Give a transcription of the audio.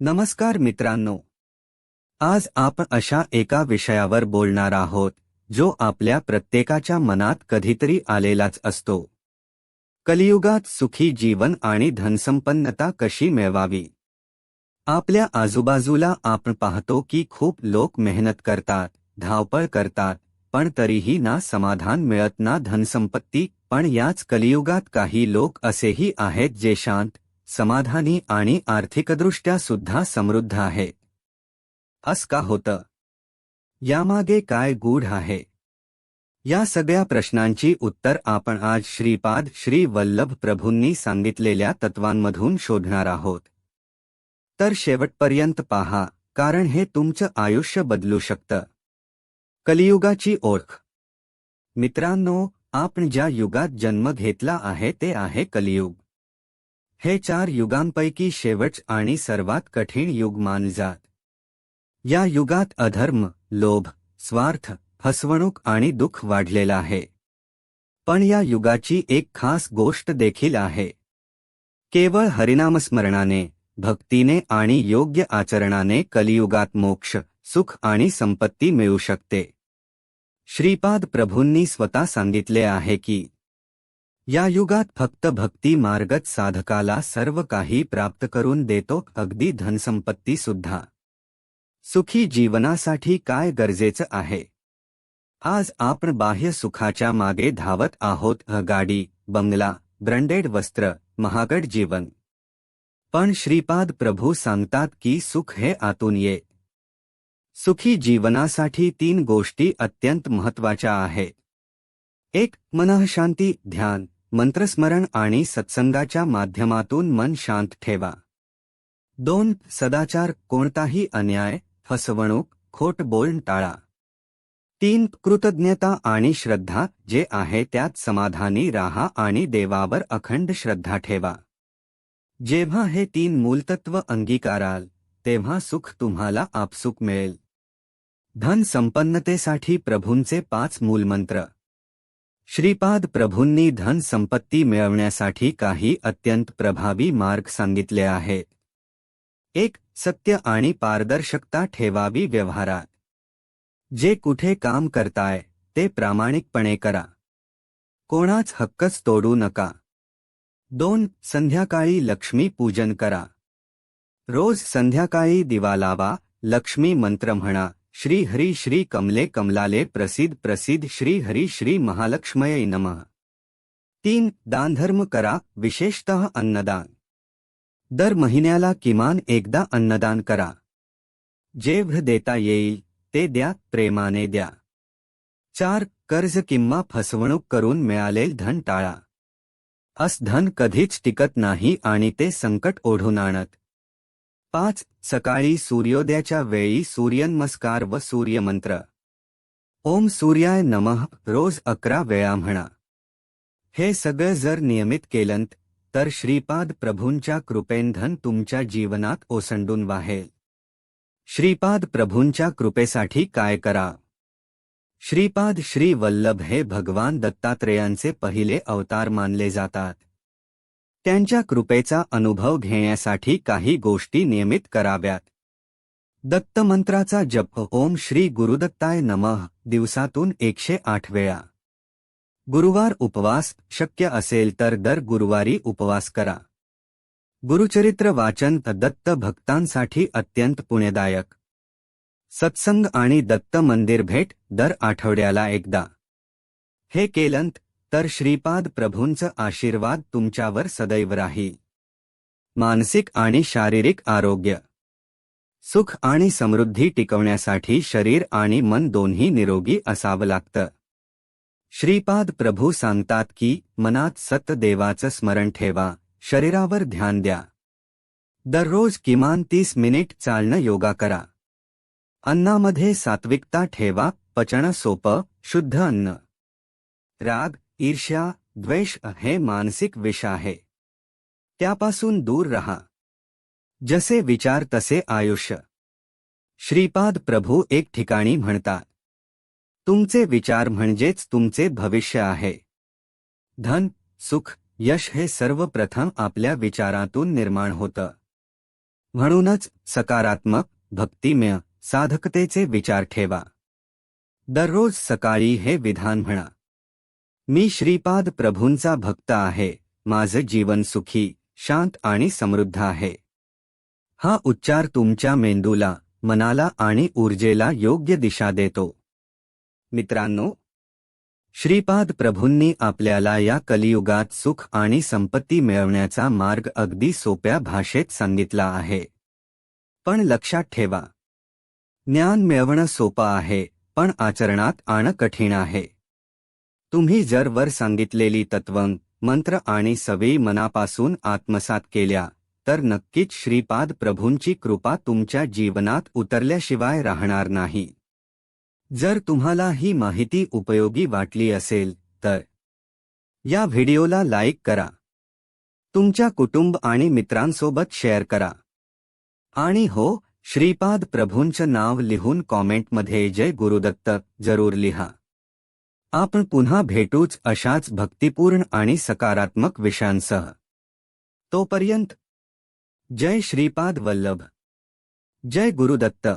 नमस्कार मित्रांनो. आज आपण अशा एका विषयावर बोलणार आहोत जो आपल्या प्रत्येकाच्या मनात कधीतरी आलेलाच असतो. कलियुगात सुखी जीवन आणि धनसंपन्नता कशी मिळवावी? आपल्या आजूबाजूला आपण पाहतो की खूप लोक मेहनत करतात धावपळ करतात पण तरीही ना समाधान मिळत ना धनसंपत्ती पण याच कलियुगात काही लोक असेही आहेत जे शांत समाधानी आणि आर्थिकदृष्ट्या सुद्धा समृद्ध आहे. अस का होतं? यामागे काय गूढ आहे? या सगळ्या प्रश्नांची उत्तर आपण आज श्रीपाद श्री वल्लभ प्रभूंनी सांगितलेल्या तत्वांमधून शोधणार आहोत. तर शेवटपर्यंत पहा कारण हे तुमचं आयुष्य बदलू शकतं. कलियुगाची ओळख. मित्रांनो आपण ज्या युगात जन्म घेतला आहे ते आहे कलियुग. हे चार युगांपैकी शेवट आणि सर्वात कठीण युग मानले जात या युगात अधर्म लोभ स्वार्थ फसवणूक आणि दुःख वाढलेलं आहे. पण या युगाची एक खास गोष्ट देखील आहे. केवळ हरिनामस्मरणाने भक्तीने आणि योग्य आचरणाने कलियुगात मोक्ष सुख आणि संपत्ती मिळू शकते. श्रीपाद प्रभूंनी स्वतः सांगितले आहे की या युगात फक्त भक्ती मार्गच साधकाला सर्व काही प्राप्त करून देतो अगदी धनसंपत्ती सुद्धा. सुखी जीवनासाठी काय गरजेचं आहे? आज आपण बाह्य सुखाच्या मागे धावत आहोत गाडी बंगला ब्रँडेड वस्त्र महागड जीवन. पण श्रीपाद प्रभू सांगतात की सुख हे आतून ये. सुखी जीवनासाठी तीन गोष्टी अत्यंत महत्त्वाच्या आहेत एक मनःशांती ध्यान. मंत्रस्मरण आणि सत्संगाच्या माध्यमातून मन शांत ठेवा. दोन सदाचार कोणताही अन्याय फसवणूक खोट बोलण टाळा. तीन कृतज्ञता आणि श्रद्धा जे आहे त्यात समाधानी राहा आणि देवावर अखंड श्रद्धा ठेवा. जेव्हा हे तीन मूलतत्व अंगीकाराल तेव्हा सुख तुम्हाला आपसुक मिळेल. धन संपन्नतेसाठी प्रभूंचे पाच मूलमंत्र. श्रीपाद प्रभूंनी धन संपत्ती मिळवण्यासाठी काही अत्यंत प्रभावी मार्ग सांगितले आहेत. एक, सत्य आणि पारदर्शकता ठेवावी व्यवहारात जे कुठे काम करताय, ते प्रामाणिकपणे करा. कोणाच हक्कच तोडू नका. दोन, संध्याकाळी लक्ष्मी पूजन करा. रोज संध्याकाळी दिवा लावा, लक्ष्मी मंत्र म्हणा. श्री हरी श्री कमले कमलाले प्रसिद्ध प्रसिद्ध श्री हरी श्री महालक्ष्मय नमः. तीन दानधर्म करा विशेषतः अन्नदान. दर महिन्याला किमान एकदा अन्नदान करा. जेव्ह देता येईल ते द्या प्रेमाने द्या. चार कर्ज किंवा फसवणूक करून मिळालेल धन टाळा. अस धन कधीच टिकत नाही आणि ते संकट ओढून आणत. पाच सकाळी सूर्योदयाच्या वेळी सूर्यनमस्कार व सूर्यमंत्र. ओम सूर्याय नमः रोज अकरा वेळा म्हणा. हे सगळं जर नियमित केलंत तर श्रीपाद प्रभूंच्या कृपेंधन तुमच्या जीवनात ओसंडून वाहेल. श्रीपाद प्रभूंच्या कृपेसाठी काय करा? श्रीपाद श्री वल्लभ हे भगवान दत्तात्रेयांचे पहिले अवतार मानले जातात. त्यांच्या कृपेचा अनुभव घेण्यासाठी काही गोष्टी नियमित कराव्यात. दत्तमंत्राचा जप. ओम श्री गुरुदत्ताय नमः. दिवसातून एकशे आठ वेळा. गुरुवार उपवास शक्य असेल तर दर गुरुवारी उपवास करा. गुरुचरित्र वाचन दत्त भक्तांसाठी अत्यंत पुण्यदायक. सत्संग आणि दत्त मंदिर भेट दर आठवड्याला एकदा. हे केलंत तर श्रीपाद प्रभूंचं आशीर्वाद तुमच्यावर सदैव राही. मानसिक आणि शारीरिक आरोग्य. सुख आणि समृद्धी टिकवण्यासाठी शरीर आणि मन दोन्ही निरोगी असावं लागतं. श्रीपाद प्रभू सांगतात की मनात सत देवाचं स्मरण ठेवा शरीरावर ध्यान द्या. दररोज किमान तीस मिनिट चालणं योगा करा. अन्नामध्ये सात्विकता ठेवा पचन सोपं शुद्ध अन्न. राग ईर्ष्या द्वेष हे मानसिक विष आहे त्यापासून दूर रहा. जसे विचार तसे आयुष्य. श्रीपाद प्रभू एक ठिकाणी म्हणतात तुमचे विचार म्हणजेच तुमचे भविष्य आहे. धन सुख यश हे सर्वप्रथम आपल्या विचारातून निर्माण होतं. म्हणूनच सकारात्मक भक्तिमय साधकतेचे विचार ठेवा. दररोज सकाळी हे विधान म्हणा. मी श्रीपाद प्रभूंचा भक्त आहे. माझं जीवन सुखी शांत आणि समृद्ध आहे. हा उच्चार तुमच्या मेंदूला मनाला आणि ऊर्जेला योग्य दिशा देतो. मित्रांनो श्रीपाद प्रभूंनी आपल्याला या कलियुगात सुख आणि संपत्ती मिळवण्याचा मार्ग अगदी सोप्या भाषेत सांगितला आहे. पण लक्षात ठेवा. ज्ञान मिळवणं सोपं आहे पण आचरणात आणं कठीण आहे. तुम्ही जर वर सांगितलेली तत्व मंत्र आणि सवयी मनापासून आत्मसात केल्या तर नक्कीच श्रीपाद प्रभूंची कृपा तुमच्या जीवनात उतरल्याशिवाय राहणार नाही. जर तुम्हाला ही माहिती उपयोगी वाटली असेल तर या व्हिडिओला लाईक करा. तुमच्या कुटुंब आणि मित्रांसोबत शेअर करा. आणि हो श्रीपाद प्रभूंचं नाव लिहून कॉमेंटमध्ये जय गुरुदत्त जरूर लिहा. आपण पुन्हा भेटूच अशाच भक्तिपूर्ण आणि सकारात्मक विषयांसह. तोपर्यंत जय श्रीपाद वल्लभ. जय गुरुदत्त.